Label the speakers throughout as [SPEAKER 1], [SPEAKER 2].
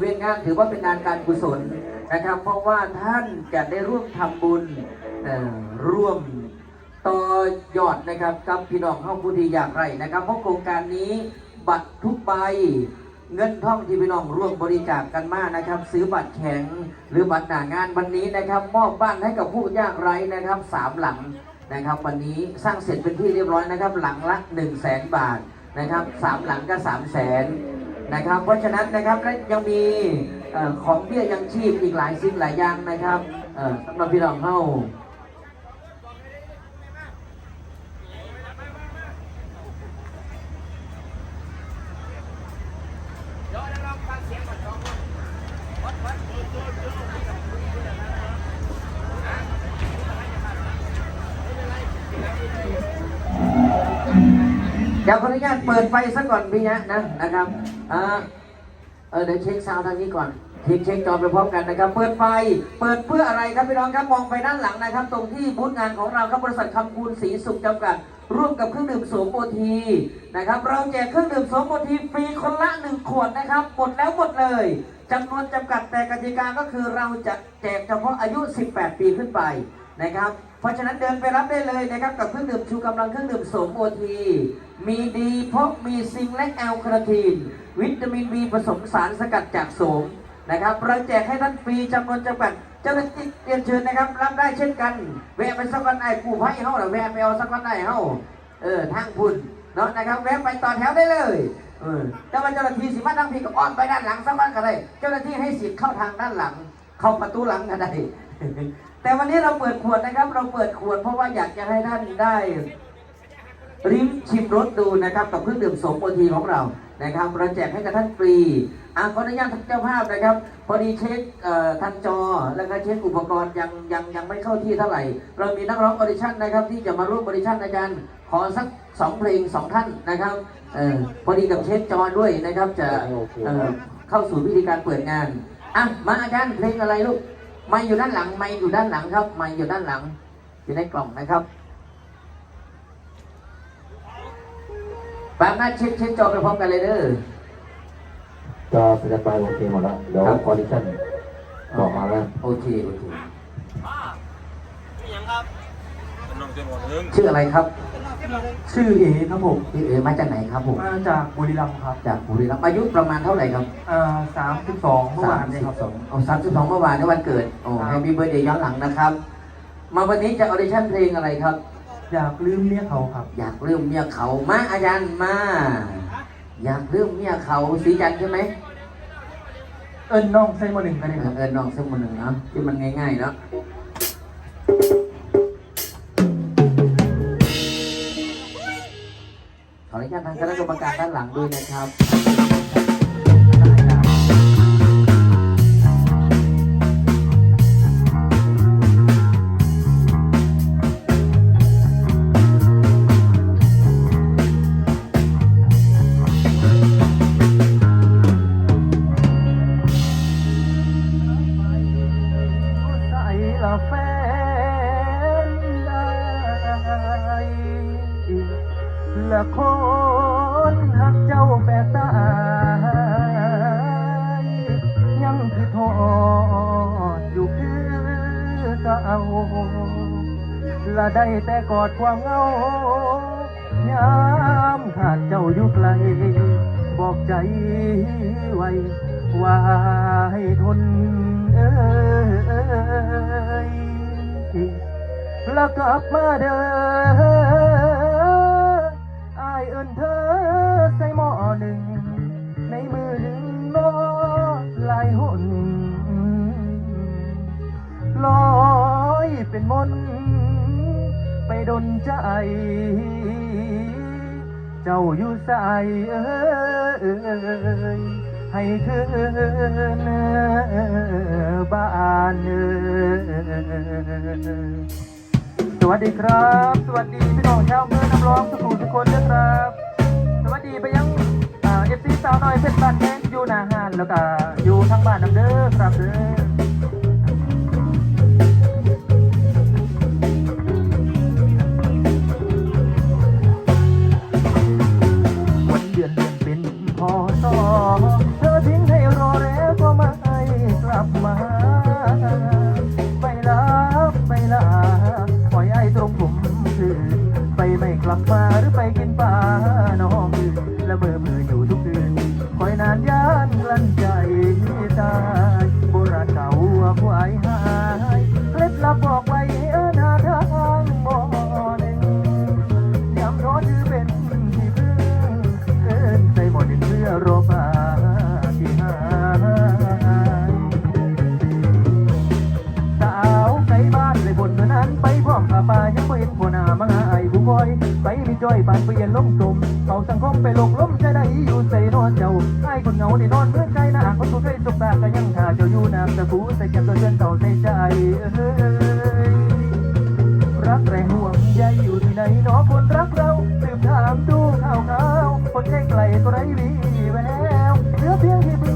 [SPEAKER 1] เวณงานถือว่าเป็นงานการกุศลนะครับ เพราะว่าท่านจะได้ร่วมทำบุญร่วมต่อยอดนะครับกับพี่น้องเข้าผู้ที่อยากไรนะครับ เพราะโครงการนี้บัตรทุกใบเงินท่องที่พี่น้องร่วมบริจาคกันมากนะครับ ซื้อบัตรแข็งหรือบัตรหนางานวันนี้นะครับ มอบบ้านให้กับผู้ยากไร้นะครับสามหลังนะครับ วันนี้สร้างเสร็จเป็นที่เรียบร้อยนะครับ หลังละ1 0 0 0 0แสนบาทนะครับสามหลังก็3 0 0แสน นะครับ เพราะฉะนั้นนะครับและยังมีของเบี้ยยังชีพอีกหลายสิ่งหลายอย่างนะครับเอ่อสำหรับพี่น้องเข้า เดี๋ยวขออนุญาตเปิดไฟซะก่อนพี่นะนะนะครับอ่าเออเดี๋ยวเช็คซาวทางนี้ก่อนเช็คเช็คจอไปพร้อมกันนะครับ เปิดไฟ เปิดเพื่ออะไรครับพี่น้องครับมองไปด้านหลังนะครับ ตรงที่บูธงานของเราครับบริษัทคำคูณสีสุขจำกัด ร่วมกับเครื่องดื่มโสมโอทีนะครับ เราแจกเครื่องดื่มโสมโอทีฟรีคนละหนึ่งขวดนะครับหมดแล้วหมดเลยจำนวนจำกัดแต่กติกาก็คือเราจะแจกเฉพาะอายุ 18 ปีขึ้นไป นะครับ เพราะฉะนั้นเดินไปรับได้เลยนะครับ กับเครื่องดื่มชูกำลังเครื่องดื่มโสมโอที มีดีเพราะมีซิงและแอลคาทีน วิตามินบีผสมสารสกัดจากโสมนะครับเราแจกให้ท่านฟรีจำนวนจำกัดเจ้าหน้าที่เรียนเชิญนะครับ รับได้เช่นกันแวะไปสักวันไหนกูไพ่เฮาหรือแวะไปเอาสักวันไหนเฮาเออทางพุ่นเนาะนะครับแวะไปต่อแถวได้เลยเออแต่ว่าเจ้าหน้าที่สิมาทางพี่กับอ้อมไปด้านหลังสักวันก็ได้ เจ้าหน้าที่ให้สิทธิ์เข้าทางด้านหลัง เข้าประตูหลังก็ได้ แต่วันนี้เราเปิดขวดนะครับ เราเปิดขวดเพราะว่าอยากจะให้ท่านได้ริมชิมรสดูนะครับกับเครื่องดื่มสมโอทีของเรานะครับเราแจกให้กับท่านฟรีอะขออนุญาตท่านเจ้าภาพนะครับ พอดีเช็คทางจอแล้วก็เช็คอุปกรณ์ยังยังยังไม่เข้าที่เท่าไหร่ เรามีนักร้องออดิชั่นนะครับ ที่จะมาร่วมออดิชั่นอาจารย์ขอสักสองเพลงสองท่านนะครับเออพอดีกับเช็คจอด้วยนะครับจะเเข้าสู่พิธีการเปิดงานอะมาอาจารย์เพลงอะไรลูก ไม่อยู่ด้านหลัง ไม่อยู่ด้านหลังครับ ไม่อยู่ด้านหลัง อยู่ในกล่องนะครับปามนัดเช็คเช็คจอไปพร้อมกันเลยเด้อ
[SPEAKER 2] จอสแตนบายโอเคหมดแล้วเดี๋ยว
[SPEAKER 1] ครับ
[SPEAKER 2] ออดิชั่นบอกมาแล้ว
[SPEAKER 1] โอเคโอเค
[SPEAKER 3] น้องเจมส์หนึ่ง
[SPEAKER 1] ชื่ออะไรครับ
[SPEAKER 4] ชื่อเอครับผม
[SPEAKER 1] พี่เอ๋มาจากไหนครับผม
[SPEAKER 4] มาจากบุรีรัมย์ครับ
[SPEAKER 1] จากบุรีรัมย์อายุประมาณเท่าไหร่ครับ
[SPEAKER 4] อ่าสามสิบสองเมื่อวาน
[SPEAKER 1] สาม
[SPEAKER 4] เนี่ย
[SPEAKER 1] สิ
[SPEAKER 4] ครับ
[SPEAKER 1] บสองโอ้สามสิบสองเมื่อวานในวันเกิดโอ้
[SPEAKER 4] ครับ
[SPEAKER 1] ให้มีเบอร์เดย์ย้อนหลังนะครับ มาวันนี้จะออดิชั่นเพลงอะไรครับ
[SPEAKER 4] อยากลืมเมียเขาครับ
[SPEAKER 1] อยากเรื่องเมียเขามาอาจารย์มา อยากเรื่องเมียเขาสีจันทร์ใช่ไหม
[SPEAKER 4] เอิญน้องไซมอหนึ่งกันเลย
[SPEAKER 1] เอ
[SPEAKER 4] ค
[SPEAKER 1] อ
[SPEAKER 4] รับ
[SPEAKER 1] เออน้องสักคนหนึ่งเนาะที่มันง่ายๆเนาะ นุญาตทางคณะกรรมการด้านหลังด้วยนะครับ
[SPEAKER 4] ละและคน ได้แต่กอดความเหงายามขาดเจ้าอยู่ไกล บอกใจไว้ว่าให้ทนเอ้ยแล้วกลับมาเด้ออายเอินเธอใส่หม้อหนึ่ง ในมือหนึ่งนอลายหนลอยเป็นมนต์ ดนใจ เจ้าอยู่ใส่เอ้ยให้คืนบ้านเอ้ยสวัสดีครับ สวัสดีพี่น้องชาวเมืองน้ำร้องทุกผู้ทุกคนนะครับ สวัสดีไปยังเอฟซีสาวน้อยเพชรบ้านแดงอยู่หนาหานแล้วก็อยู่ทางบ้านน้ำเด้อครับเด้อ
[SPEAKER 5] อมาป่ายังไม่เห็นผัวหน้ามาหาไอ้ผู้คอยไปมีจ้อยบานเปลี่ยนล้มจมเป่าสังคมไปหลงล้มจะได้อยู่ใส่นอนเจ้าไอ้คนเหงาได้นอนเมื่อไกลหน้าคนผู้เคยสบตาก็ยังท่าเจ้าอยู่น้ำตะปูใส่แก้มตัวเชิญเต่าใส่ใจเอ้ยรักแรงห่วงใยอยู่ที่ไหนหนอคนรักเราสืบถามดูข่าวข่าวคนใกล้ไกลก็ไร้วีแววเหลือเพียงที่พึ่ง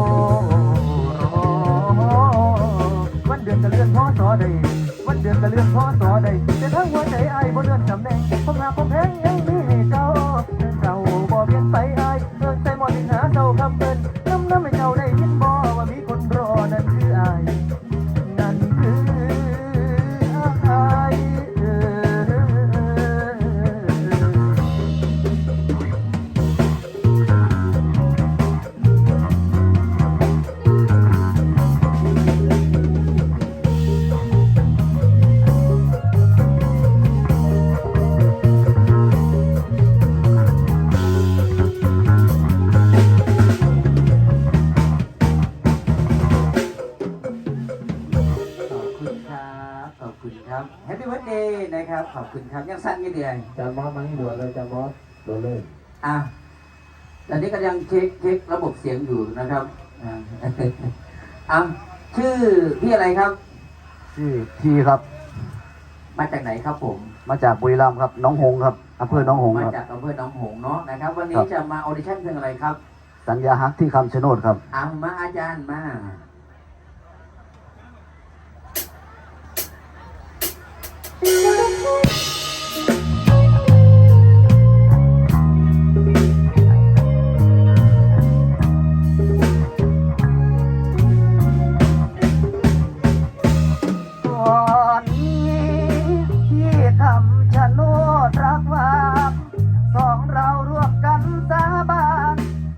[SPEAKER 5] ยั คุ
[SPEAKER 1] ณครับแฮปปี้วันเดย์นะครับขอบคุณครับยังสั้นยี่เดียว
[SPEAKER 2] จานมอสมาให้ด่วนเลยจานมอสด่วนเลย
[SPEAKER 1] อะตอนนี้ก็ยังเช็คเช็คระบบเสียงอยู่นะครับอะอะชื่อพี่อะไรครับ
[SPEAKER 5] ชื่อทีครับ
[SPEAKER 1] มาจากไหนครับผม
[SPEAKER 5] มาจากบุรีรัมย์ครับน้องหงครับอำเภอน้องหง
[SPEAKER 1] มา
[SPEAKER 5] ครับ
[SPEAKER 1] จากอำเภอหนองหงส์เนาะนะครับ วันนี้
[SPEAKER 5] ครับ
[SPEAKER 1] จะมาออดิชั่นเพลงอะไรครับ
[SPEAKER 5] สัญญาฮักที่คำชะโนดครับ
[SPEAKER 1] อะมาอาจารย์มา
[SPEAKER 5] ก่อนนี้ที่คำชะโนดรักว่าสองเราร่วมกันสาบาน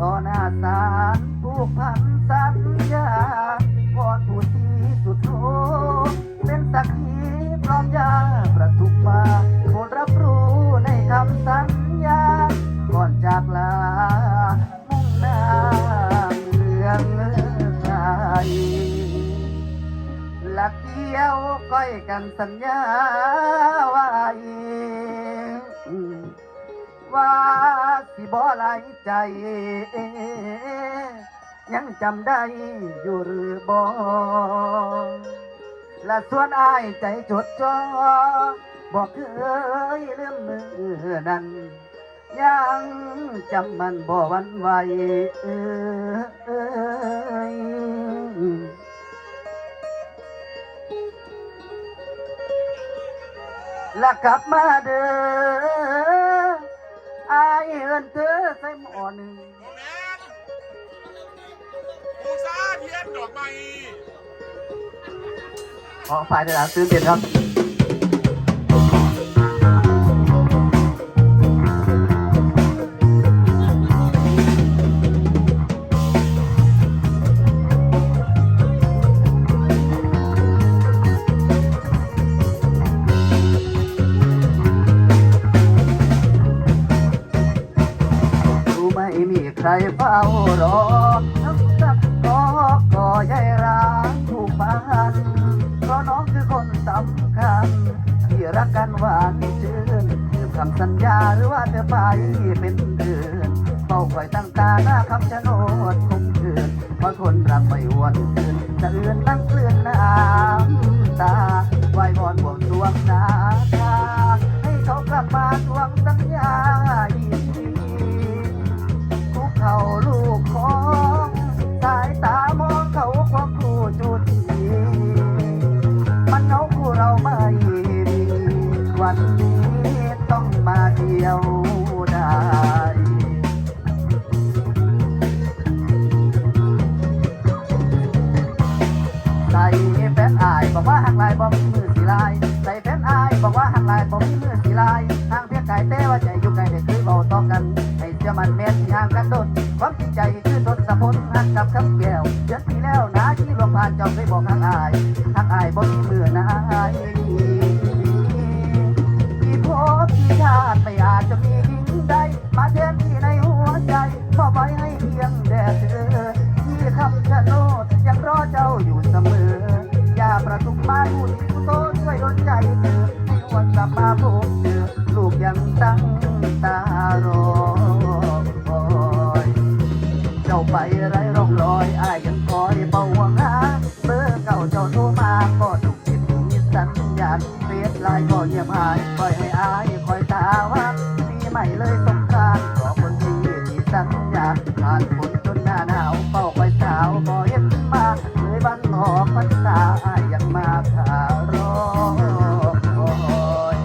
[SPEAKER 5] ต่อหน้าศา ยาประทุกมาโปรดรับรู้ในคำสัญญา ก่อนจากลา มุ่งหน้าเรื่องไกลหลักเกี่ยวก้อยกันสัญญาไว้ว่าสิบ่หลายใจ ยังจำได้อยู่หรือบ่ และส่วนอายใจจดจ่อบอกเคยลืมมือนั้นยังจำมันบ่หวันไหวและกลับมาเด้ออายเอินเธอใส่หมอหนึ่ง
[SPEAKER 3] โมแมนบูซาเทียนดอกไม้
[SPEAKER 5] ขอฝ่ายตลาดซื้อเบียดครับรู้ไหมมีใครเฝ้ารอน้ำสักก็ก็ยายรางถูกบ้าน สำคัญ ที่รักกันหวานชื่นลืมคำสัญญาหรือว่าเธอไปเป็นเดือนเฝ้าคอยตั้งตาหน้าคำชะโนดคงคืนเพราะคนรักไม่หวนคืนจะเอื่นนั่งเกลื่อนน้ำตาไหววอนบวงสรวงนาคาให้เขากลับมาทวงสัญญาอีกทีคุกเข่าลูกของสายตา บอกว่าหักลายบอกมีมือสีลายใส่แฟนอายบอกว่าหักลายบอกมีมือ จ้าโทรมาก็ถูกจิตมีสัญญาณเฟซไลน์ก็เงียบหายปล่อยให้อายคอยตาว่าปีใหม่เลยสงกรารขอคนที่ที่สัญญาผ่านฝนจนหน้าหนาวเฝ้าไปสาวก็เห็นมาเลยบันออกพรรษาอายยังมาขารอคอย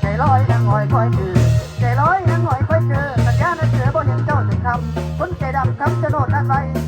[SPEAKER 5] ใจลอยนั่งหอยคอยเจอใจลอยนั่งหอยำคำจะโนดนัดไว้นัด